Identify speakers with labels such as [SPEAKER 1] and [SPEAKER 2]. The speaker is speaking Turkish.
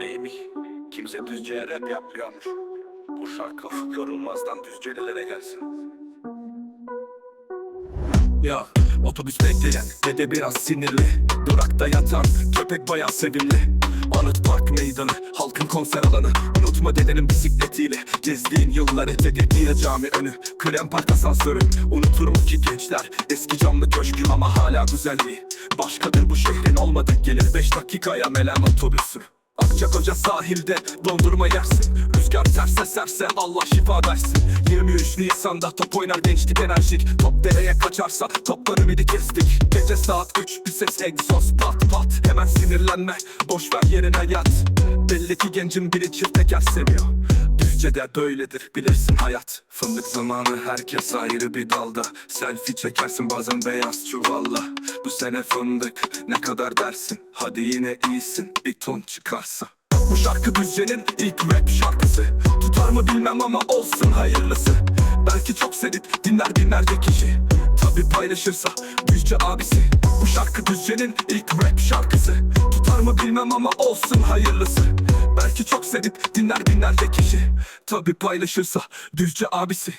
[SPEAKER 1] Baby Kimse düzceğe rap yapmıyormuş. Bu şarkı yorulmazdan düzcelilere gelsin. Ya otobüs bekleyen dede biraz sinirli. Durakta yatan köpek bayağı sevimli. Anıt Park meydanı halkın konser alanı. Unutma dedenin bisikletiyle gezdiğin yılları. Dedekliye cami önü krem park asansörü. Unutur mu ki gençler eski camlı köşkü ama hala güzelliği. Başkadır bu şehrin olmadık gelir. 5 dakikaya melen otobüsü Akçakoca sahilde dondurma yersin. Rüzgar ters eserse Allah şifa versin. 23 Nisan'da top oynar gençlik enerjik. Top dereye kaçarsa toptan ümidi kestik. Gece saat 3 bir ses egzoz pat pat. Hemen sinirlenme boş ver yerine yat. Belli ki gencin biri çift teker seviyor Düzce'de böyledir bilirsin hayat. Fındık zamanı herkes ayrı bir dalda. Selfie çekersin bazen beyaz çuvalla. Bu sene fındık ne kadar dersin? Hadi yine iyisin bir ton çıkarsa. Bu şarkı Düzce'nin ilk rap şarkısı. Tutar mı bilmem ama olsun hayırlısı. Belki çok sevip dinler binlerce kişi. Tabi paylaşırsa Düzce abisi. Bu şarkı Düzce'nin ilk rap şarkısı. Tutar mı bilmem ama olsun hayırlısı Belki çok sevip dinler binlerce kişi. Tabi paylaşırsa Düzce abisi